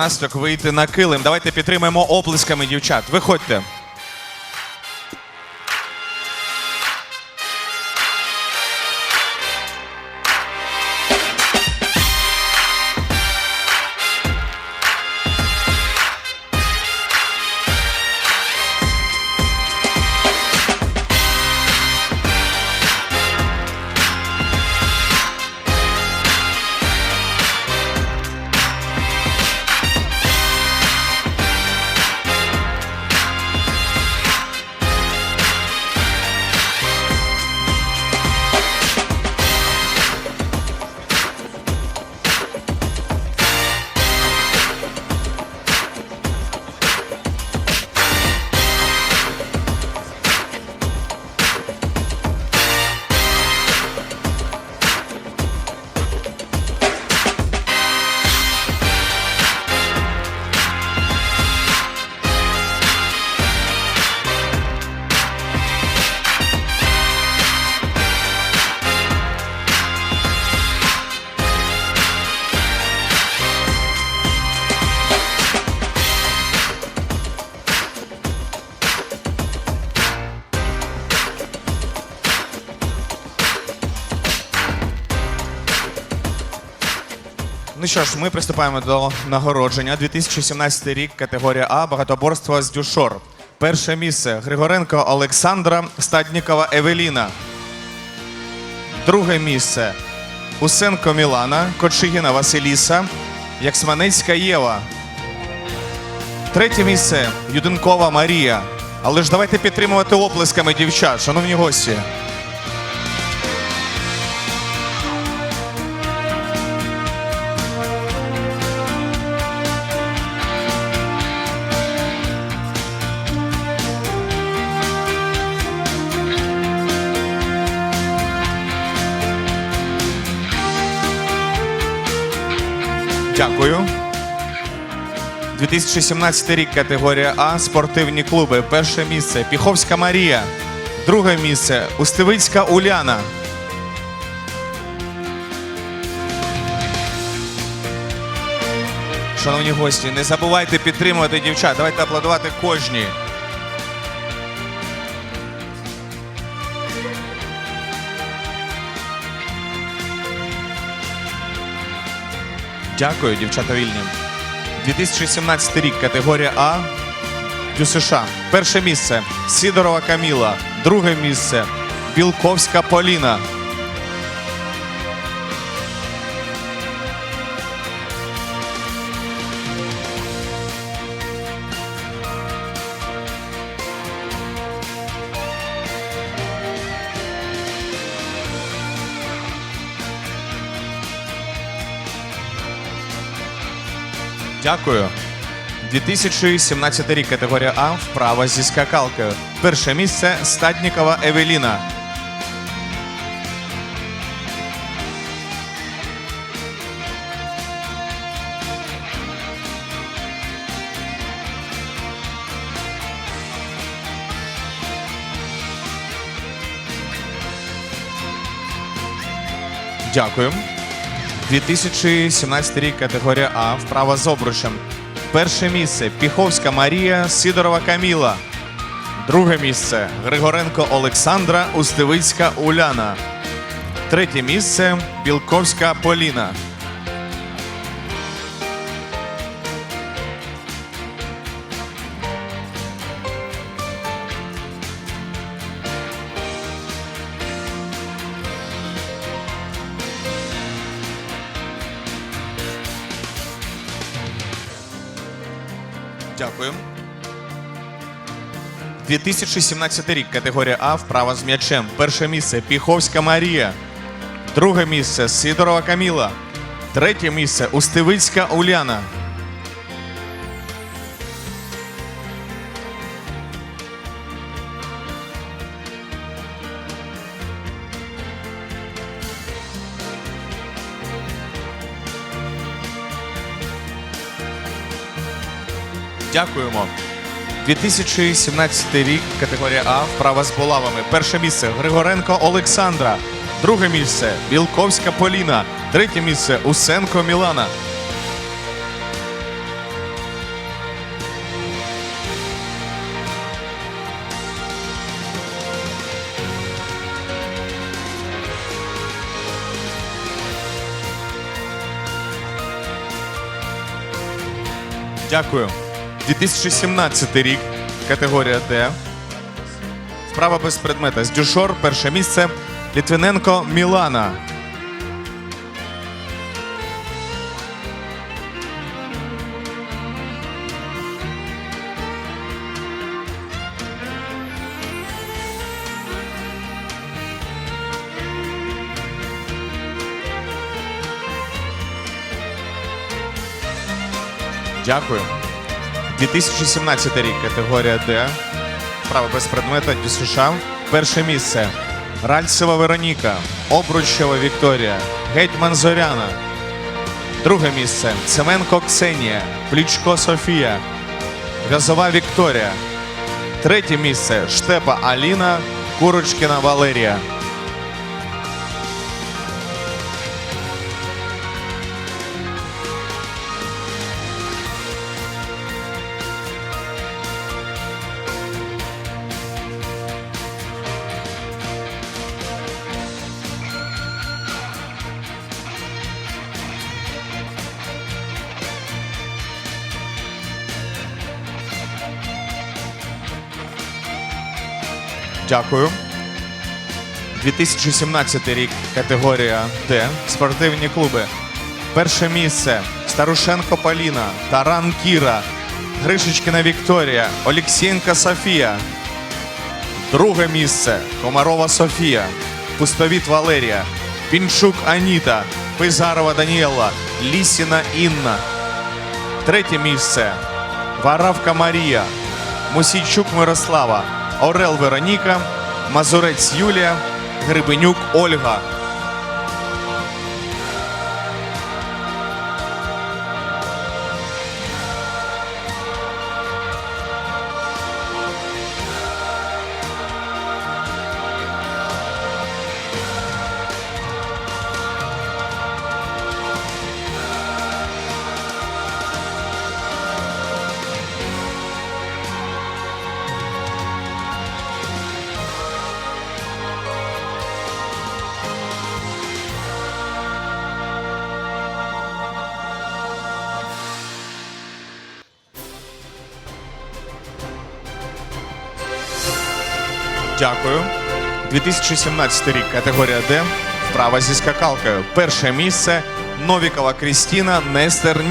гімнасток вийти на килим. Давайте підтримаємо оплесками дівчат. Виходьте. Що ж, ми приступаємо до нагородження. 2017 рік, категорія А, багатоборство з дюшор. Перше місце Григоренко Олександра, Стаднікова Евеліна. Друге місце Усенко Мілана, Кочигіна Василіса, Яксманецька Єва. Третє місце Юденкова Марія. Але ж давайте підтримувати оплесками дівчат, шановні гості. Дякую. 2017 рік категорія А спортивні клуби. Перше місце Піховська Марія. Друге місце Устивицька Уляна. Шановні гості, не забувайте підтримувати дівчат. Давайте аплодувати кожній. Дякую, дівчата вільні. 2017 рік категорія А ДЮСШ. Перше місце Сідорова Каміла. Друге місце Білковська Поліна. Дякую. 2017 рік категорія А вправа зі скакалкою. Перше місце Стаднікова Евеліна. Дякую. 2017 рік категорія А вправа з обручем. Перше місце Піховська Марія, Сидорова Каміла. Друге місце Григоренко Олександра, Устивицька Уляна. Третє місце Білковська Поліна. 2017 рік категорія А вправа з м'ячем. Перше місце Піховська Марія. Друге місце Сидорова Каміла. Третє місце Устивицька Уляна. Дякуємо. 2017 рік, категорія А, вправа з булавами. Перше місце Григоренко Олександра. Друге місце Білковська Поліна. Третє місце Усенко Мілана. Дякую. 2017 рік, категорія Д. Вправа без предмета. З Дюшор, перше місце. Літвиненко Мілана. Дякую. 2017 рік, категорія Д. Право без предмета ДЮСШ. Перше місце. Ральцева Вероніка, Обручева Вікторія, Гетьман Зоряна. Друге місце. Цеменко Ксенія, Плічко Софія, В'язова Вікторія. Третє місце. Штепа Аліна, Курочкіна Валерія. Дякую. 2017 рік, категорія Д. Спортивні клуби. Перше місце Старушенко Поліна, Таран Кіра, Гришечкіна Вікторія, Олексієнка Софія. Друге місце Комарова Софія, Пустовіт Валерія, Пінчук Аніта, Пизарова Даніела, Лісіна Інна. Третє місце Варавка Марія, Мусійчук Мирослава, Орел Вероніка, Мазурець Юлія, Грибенюк Ольга. Дякую. 2017 рік, категорія Д. Вправа зі скакалкою. Перше місце Новікова Крістіна, Нестер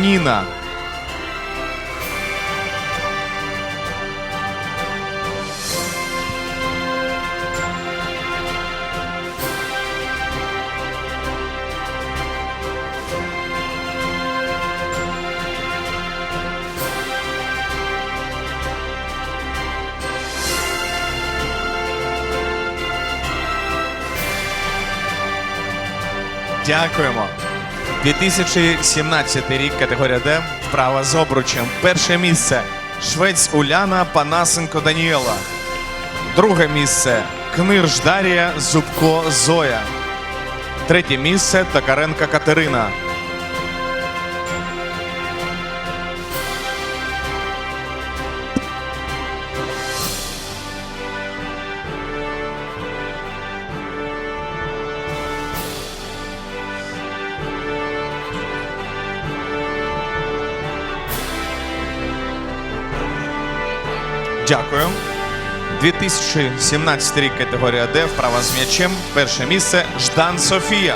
Дякуємо. 2017 рік, категорія Д. Вправа з обручем. Перше місце Швець Уляна, Панасенко Даніела. Друге місце Книрж Дарія, Зубко Зоя. Третє місце Токаренка Катерина. Дякую. 2017 рік категорія Д. Вправа з м'ячем. Перше місце Ждан Софія.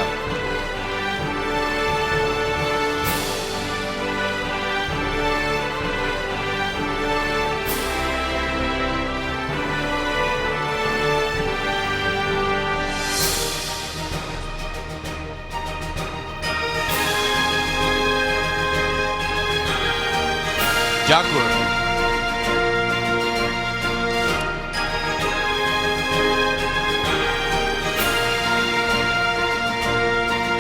Дякую.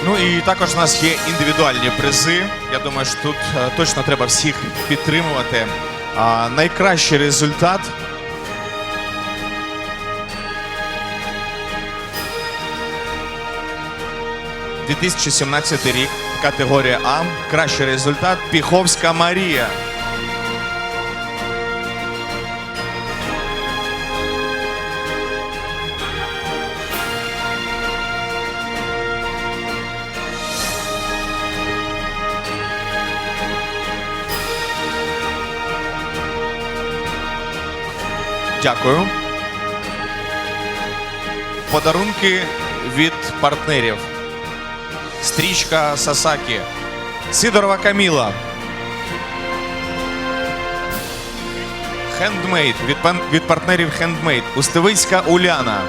Ну і також у нас є індивідуальні призи. Я думаю, що тут е, точно треба всіх підтримувати. А, найкращий результат. «2017 рік, категорія А. Кращий результат Піховська Марія. Дякую. Подарунки від партнерів. Стрічка Сасакі. Сидорова Каміла. Хендмейд від, від партнерів Хендмейд. Устевицька Уляна.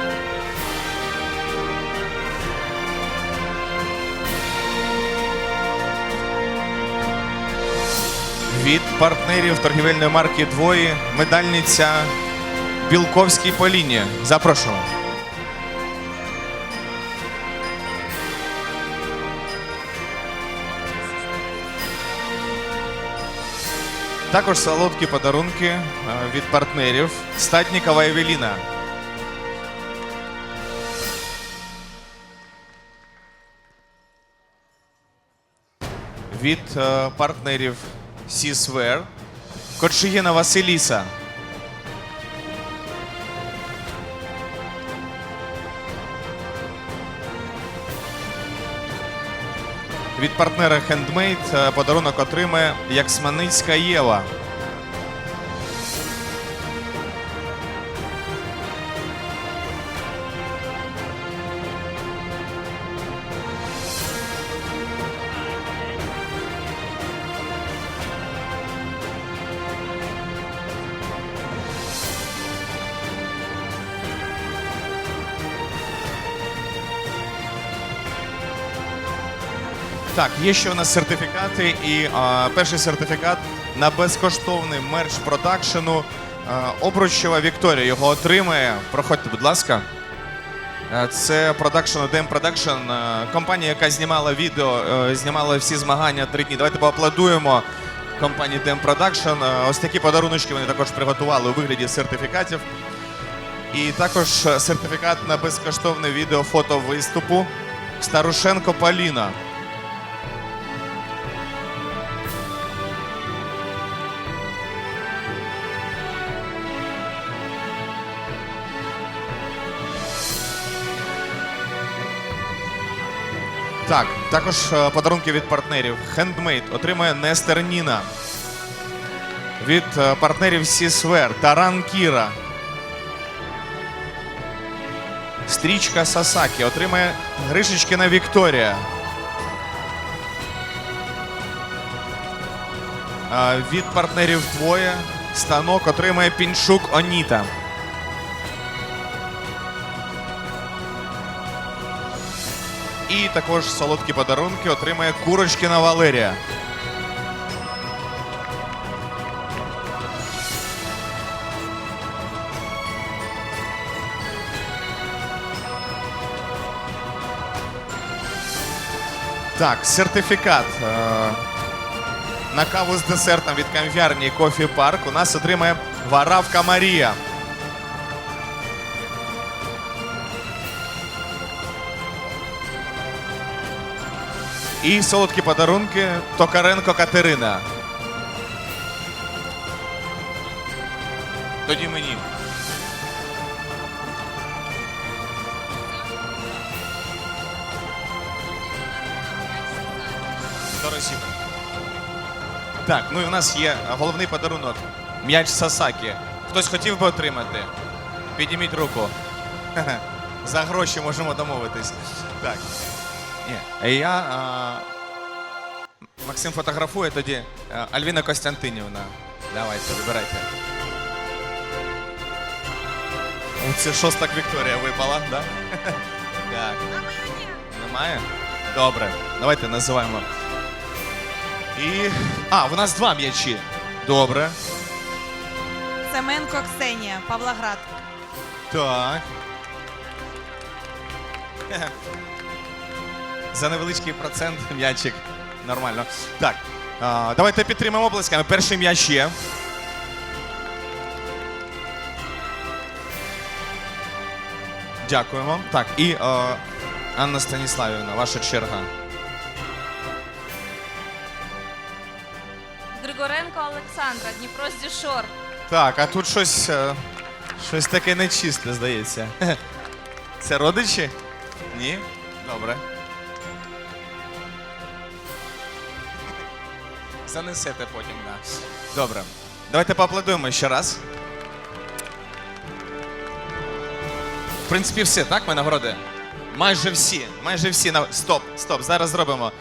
Від партнерів торгівельної марки Двої медальниця Білковській Поліні. Запрошую. Також солодкі подарунки е, від партнерів Статнікова Евеліна. Від е, партнерів Сісвер Коршигіна Василіса. Від партнера Handmade е, подарунок отримає Яксманицька Єва. Так, є ще у нас сертифікати, і а, перший сертифікат на безкоштовний мерч продакшену. А, Обручева Вікторія його отримає. Проходьте, будь ласка. Це продакшн Production, е, компанія, яка знімала відео, е, знімала всі змагання три дні. Давайте поаплодуємо компанії DM Production. Ось такі подаруночки вони також приготували у вигляді сертифікатів. І також сертифікат на безкоштовне відео фото виступу Старушенко Поліна. Так, також е, подарунки від партнерів. Handmade отримує Нестер Ніна. Від е, партнерів Сісвер Таран Кіра. Стрічка Сасакі отримує Гришечкина Вікторія. Е, Від партнерів двоє станок отримує Піншук Оніта. І також солодкі подарунки отримає Курочкіна Валерія. Так, сертифікат е, на каву з десертом від кав'ярні Кофі Парк у нас отримає Варавка Марія. І солодкі подарунки Токаренко Катерина. Тоді мені. Дорозі. Так, ну і в нас є головний подарунок. М'яч Сасакі. Хтось хотів би отримати? Підніміть руку. За гроші можемо домовитись. Так. Ні. Я. А... Максим фотографує тоді. А, Альвіна Костянтинівна. Давайте, вибирайте. Це шостак Вікторія випала, да? Так. Немає? Добре. Давайте називаємо. І. А, у нас два м'ячі. Добре. Семенко Ксенія, Павлоград. Так. За невеличкий процент м'ячик. Нормально. Так. А, давайте підтримаємо облисками. Перший м'яч є. Дякуємо. Так, і е, Анна Станіславівна, ваша черга. Григоренко Олександра, Дніпро з Дюшор. Так, а тут щось, е, щось таке нечисте, здається. Це родичі? Ні? Добре. Занесете потім, да. Добре. Давайте поаплодуємо ще раз. В принципі, все, так, ми нагороди? Майже всі. Майже всі. На... Стоп, стоп, зараз зробимо.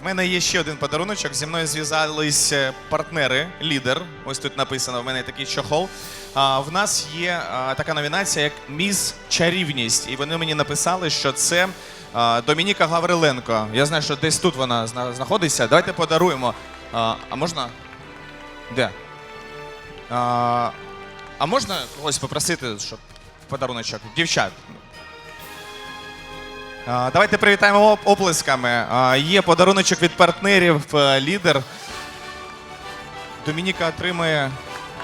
В мене є ще один подаруночок. Зі мною зв'язались е, партнери, лідер. Ось тут написано, в мене такий чохол. А, в нас є а, така номінація, як Міс Чарівність. І вони мені написали, що це Домініка Гавриленко. Я знаю, що десь тут вона знаходиться. Давайте подаруємо. А, можна? Де? А, а можна когось попросити, щоб подаруночок? Дівчат. Давайте привітаємо оп- оплесками. Є подаруночок від партнерів е, лідер. Домініка отримує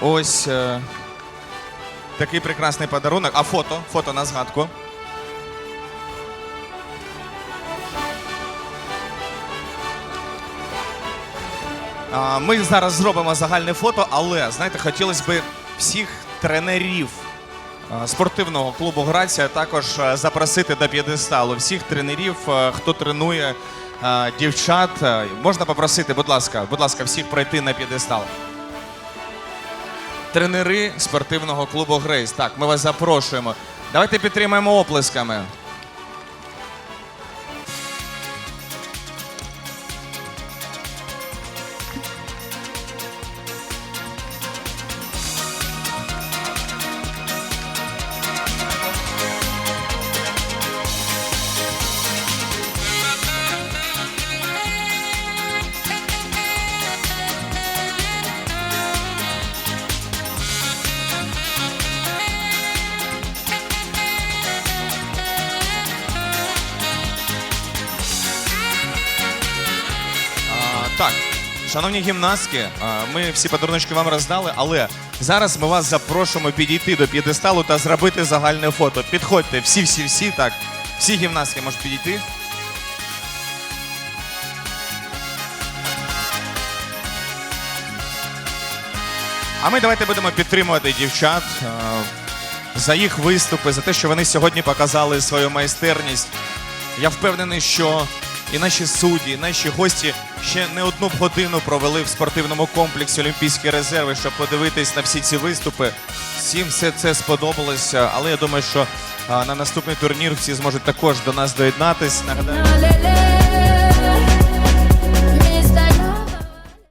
ось е, такий прекрасний подарунок. А фото, фото на згадку. Ми зараз зробимо загальне фото, але знаєте, хотілося б всіх тренерів спортивного клубу Грація також запросити до п'єдесталу. Всіх тренерів, хто тренує дівчат, можна попросити, будь ласка, будь ласка, всіх пройти на п'єдестал. Тренери спортивного клубу Грейс. Так, ми вас запрошуємо. Давайте підтримаємо оплесками. Шановні гімнастки, ми всі подарунки вам роздали, але зараз ми вас запрошуємо підійти до п'єдесталу та зробити загальне фото. Підходьте, всі, всі, всі, так. Всі гімнастки можуть підійти. А ми давайте будемо підтримувати дівчат е, за їх виступи, за те, що вони сьогодні показали свою майстерність. Я впевнений, що і наші судді, і наші гості ще не одну годину провели в спортивному комплексі Олімпійські резерви, щоб подивитись на всі ці виступи. Всім все це сподобалося, але я думаю, що на наступний турнір всі зможуть також до нас доєднатись. Нагадаю.